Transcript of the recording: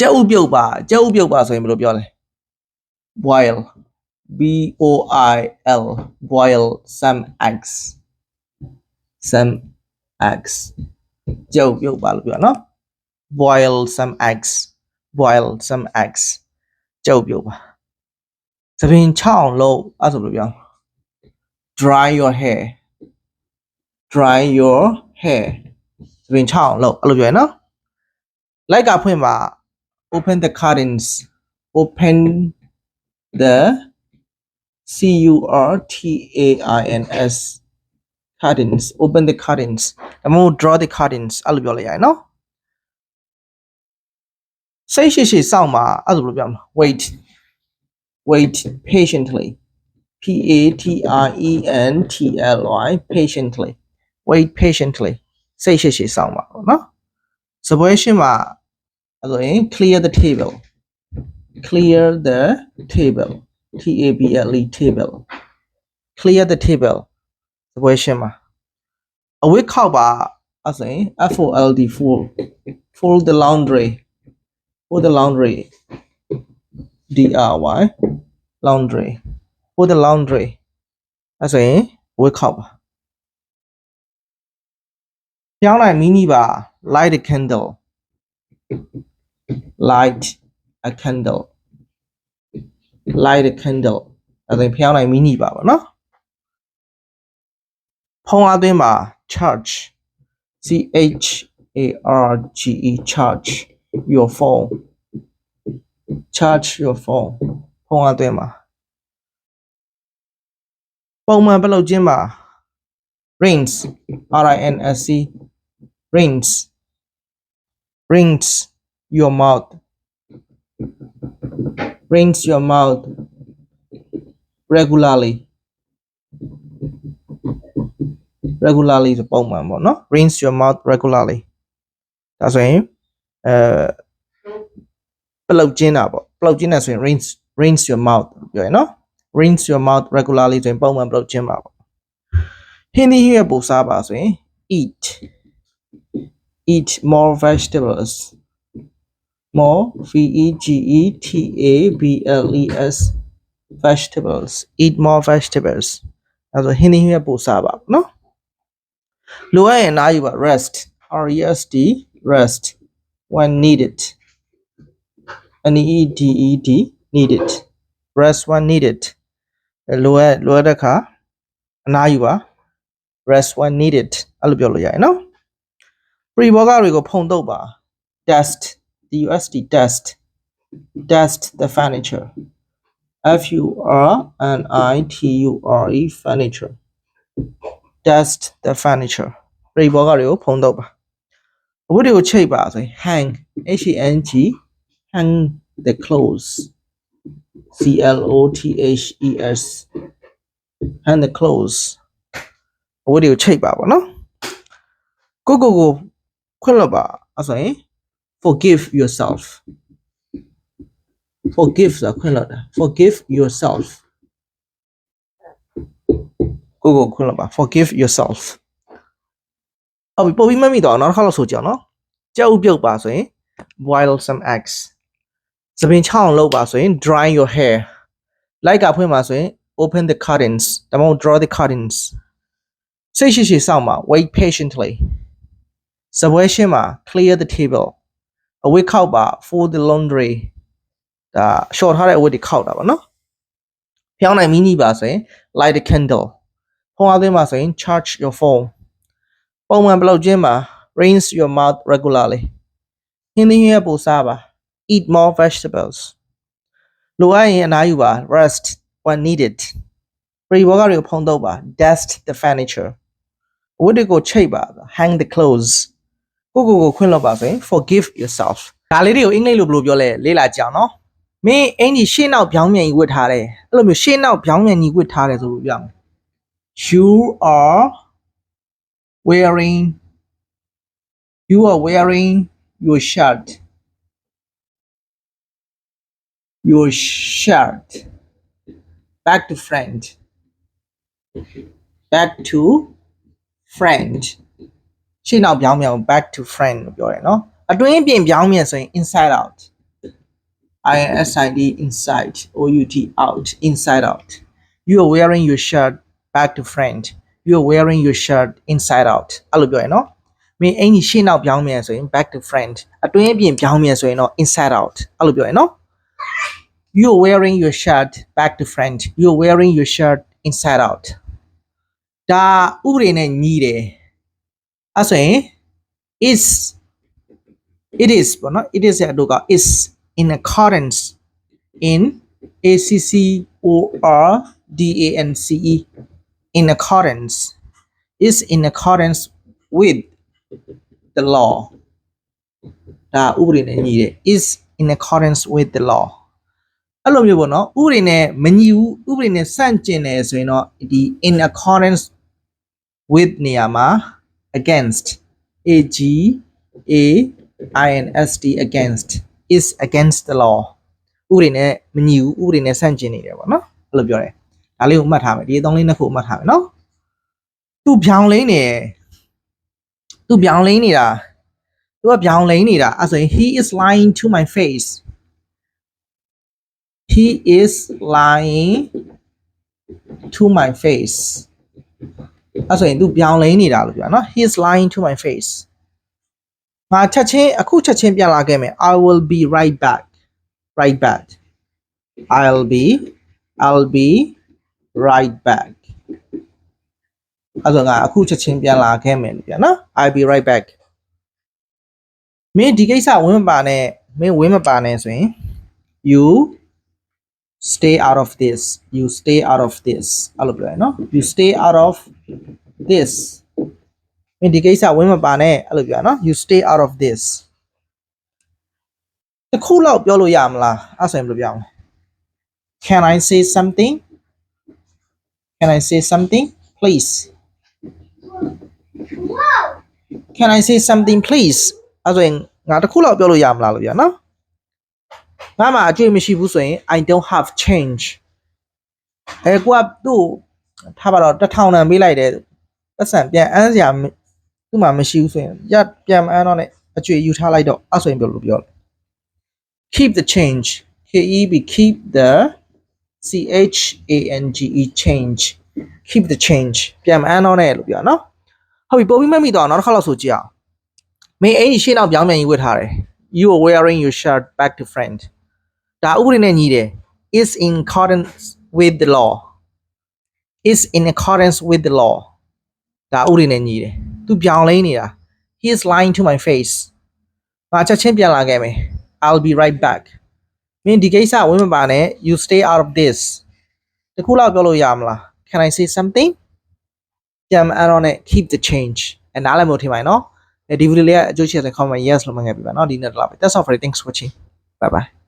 ကြက်ဥပြုတ်ပါကြက်ဥပြုတ်ပါဆိုရင်ဘယ်လိုပြောလဲ boil b o i l boil some eggs some eggs ကြက်ဥပြုတ်ပါလို့ပြောနော် boil some eggs boil some eggs ကြက်ဥပြုတ်ပါသပင်ချအောင်လုပ်အဲ့ဆိုလို့ပြော dry your hair dry your hair သပင်ချအောင်လုပ်အဲ့လိုပြောရနော်လိုက်ကဖွင့်ပါ open the curtains open the c u r t a i n s curtains open the curtains ဒါမှမဟုတ် draw the curtains အဲ့လိုပြောလိုက်ရအောင်နော်စိတ်ရှိရှိစောင့်ပါအဲ့လိုဘယ်လိုပြောမလဲ wait wait patiently p a t r e n t l y patiently wait patiently စိတ်ရှိရှိစောင့်ပါပေါ့နော်စပွဲရှင်းမှာ အဲ့ဆိုရင် clear the table clear the table t a b l e table clear the table စပွဲရှင်းမှာအဝတ်ခောက်ပါအဲ့ဆိုရင် f o l d fold fold the laundry fold the laundry d r y laundry fold the laundry အဲ့ဆိုရင်အဝတ်ခောက်ပါပြောင်းလိုက်မီနီပါ light a candle Light a candle light a candle အဲ့ဒါဖျောင်းလိုက်မီနီပါပါနော်ဖုံးအားသွင်းပါ charge c h a r g e charge your phone charge your phone ဖုံးအားသွင်းပါပုံမှန်ဘယ်လောက်ကျင်းပါ rinse r i n s e rinse rinse your mouth rinse your mouth regularly regularly ဆိုပုံမှန်ပေါ့နော် rinse your mouth regularly ဒါဆိုရင်အဲပလောက်ကျင်းတာပေါ့ပလောက်ကျင်းတာဆိုရင် rinse rinse your mouth ပြောရနော် rinse your mouth regularly ဆိုရင်ပုံမှန်ပလောက်ကျင်းပါပေါ့ဟင်းသီးဟင်းရွက်ပိုစားပါဆိုရင် eat eat more vegetables more v e g e t a b l e s vegetables eat more vegetables အဲဆိုဟင်းသီးဟင်းရွက်ပိုစားပါနော်လိုအပ်ရင်နားယူပါ rest r e s t rest when needed n e d e d needed rest when needed အဲလိုအပ်လိုအပ်တဲ့အခါအနားယူပါ rest when needed အဲ့လိုပြောလို့ရတယ်နော် pre ဘောကတွေကိုဖုံတော့ပါ dust d u s t dust dust the furniture f u r n i t u r e furniture dust the furniture pre ဘောကတွေကိုဖုံတော့ပါအဝတ်တွေကိုချိတ်ပါဆိုရင် hang h a n g hang the clothes c l o t h e s hang the clothes အဝတ်တွေကိုချိတ်ပါပေါ့နော်ကိုကိုကိုခွင့်လွတ်ပါအဲ့ဆိုရင် forgive yourself forgive ဆိုတာခွင့်လွတ်တာ forgive yourself ကိုကိုခွင့်လွတ်ပါ forgive yourself ဟုတ်ပြီပို့ပြီးမမိတော့နောက်တစ်ခါလောက်ဆိုကြအောင်နော်ကြောက်ပြုတ်ပါဆိုရင် boil some eggs သပင်ချောင်းလုပ်ပါဆိုရင် dry your hair လိုက်ကဖွင့်ပါဆိုရင် open the curtains ဒါမှမဟုတ် draw the curtains စိတ်ရှိရှိစောင့်ပါ wait patiently စပွဲရှင်းပါ clear the table အဝတ်ခောက်ပါ fold the laundry ဒါ short ထားတဲ့အဝတ်တွေခောက်တာပါနော်ဖျောင်းနိုင်မီနီပါဆိုရင် light a candle ဖုန်းအားသွင်းပါဆိုရင် charge your phone ပုံမှန်ဘယ်လောက်ကျင်းပါ rinse your mouth regularly ဟင်းသီးဟင်းရွက်ပိုစားပါ eat more vegetables လိုအပ်ရင်အနားယူပါ rest when needed ပရိဘောဂတွေကိုဖုံးတော့ပါ dust the furniture အဝတ်တွေကိုချိတ်ပါ hang the clothes ကိုကိုကိုခွင့်လွှတ်ပါဆိုရင် forgive yourself ဒါလေးတွေကိုအင်္ဂလိပ်လိုဘယ်လိုပြောလဲလေ့လာကြအောင်နော်မင်းအင်ကြီးရှေ့နောက်ပြောင်းမြန်ကြီးဝတ်ထားတယ်အဲ့လိုမျိုးရှေ့နောက်ပြောင်းမြန်ကြီးဝတ်ထားတယ်ဆိုလို့ပြောင်း you are wearing you are wearing your shirt your shirt back to front back to front ရှေ့နောက်ပြောင်းပြန် back to front လို့ပြောတယ်နော်အတွင်းပြင်ပြောင်းပြန်ဆိုရင် inside out I s i d inside out out inside out you are wearing your shirt back to friend. you are wearing your shirt inside out အဲ့လိုပြောရယ်နော်မင်းအင်ကြီးရှေ့နောက်ပြောင်းပြန်ဆိုရင် back to front no inside out အဲ့လိုပြောရယ်နော် you are wearing your shirt back to friend. you are wearing your shirt inside out ဒါဥပဒေနဲ့ညီးတယ် ဆိုရင် is it is ပေါ့နော် it is ရဲ့အတူက is in accordance in a c c o r d a n c e in accordance is in accordance with the law ဒါဥပဒေနဲ့ညီတယ် is in accordance with the law အဲ့လိုမျိုးပေါ့နော်ဥပဒေနဲ့မညီဘူးဥပဒေနဲ့ဆန့်ကျင်တယ်ဆိုရင်တော့ဒီ in accordance with နေရာမှာ against a g a i n s t against is against the law ဥပဒေနဲ့မညီဘူးဥပဒေနဲ့ဆန့်ကျင်နေတယ်ပေါ့နော်အဲ့လိုပြောတယ်ဒါလေးကိုမှတ်ထားမယ်ဒီအသုံးလေးနှစ်ခုမှတ်ထားမယ်နော်သူ့ပြောင်းလိမ့်နေတယ်သူ့ပြောင်းလိမ့်နေတာသူကပြောင်းလိမ့်နေတာအဲ့ဆိုရင် he is lying to my face he is lying to my face အဲ့ဆိုရင် तू ပြောင်းလိမ့်နေတာလို့ပြောနော် he is lying to my face ငါချက်ချင်းအခုချက်ချင်းပြန်လာခဲ့မယ် I will be right back right back I'll be I'll be right back အဲ့ဆိုငါအခုချက်ချင်းပြန်လာခဲ့မယ်လို့ပြောနော် I'll be right back မင်းဒီကိစ္စဝင်မပါနဲ့မင်းဝင်မပါနဲ့ဆိုရင် you stay out of this you stay out of this အဲ့လိုပြောရနော် you stay out of this မင်းဒီကိစ္စဝင်မပါနဲ့အဲ့လိုပြောရနော် you stay out of this တစ်ခုလောက်ပြောလို့ရမလားအဲ့ဆိုရင်ဘယ်လိုပြောမလဲ can i say something can i say something please can i say something please အဲ့ဆိုရင်ငါတစ်ခုလောက်ပြောလို့ရမလားလို့ပြောနော် ငါမှအကျွေးမရှိဘူးဆိုရင် I don't have change အဲကွာသူ့ထားပါတော့တစ်ထောင်တန်ပေးလိုက်တယ်ပတ်စံပြန်အန်းစရာမသူ့မှာမရှိဘူးဆိုရင်ရပြန်မအန်းတော့နဲ့အကျွေးယူထားလိုက်တော့အဲ့ဆိုရင်ပြောလို့ပြောတယ် keep the change K E B keep the C H A N G E change keep the change ပြန်မအန်းတော့နဲ့လို့ပြောနော်ဟုတ်ပြီပို့ပြီးမှတ်မိတော့နောက်တစ်ခါလောက်ဆိုကြည့်အောင်မင်းအဲ့ဒီရှေ့နောက်ပြောင်းပြန်ကြီးဝတ်ထားတယ် you are wearing your shirt back to front ဒါဥပဒေနဲ့ညီတယ် is in accordance with the law is in accordance with the law ဒါဥပဒေနဲ့ညီတယ်သူပြောင်းလဲနေတာ he is lying to my face ငါချက်ချင်းပြန်လာခဲ့မယ် I'll be right back မင်းဒီကိစ္စဝင်မပါနဲ့ you stay out of this တခုလောက်ပြောလို့ရမလား can i say something ပြန်အရောနဲ့ keep the change အဲနားလည်မို့ထင်ပါနော်ဒီဗီဒီယိုလေးကအကျိုးရှိတဲ့ comment yes လို့မှတ်ခဲ့ပြပါနော်ဒီနေ့တော့ that's all for it thanks for watching bye bye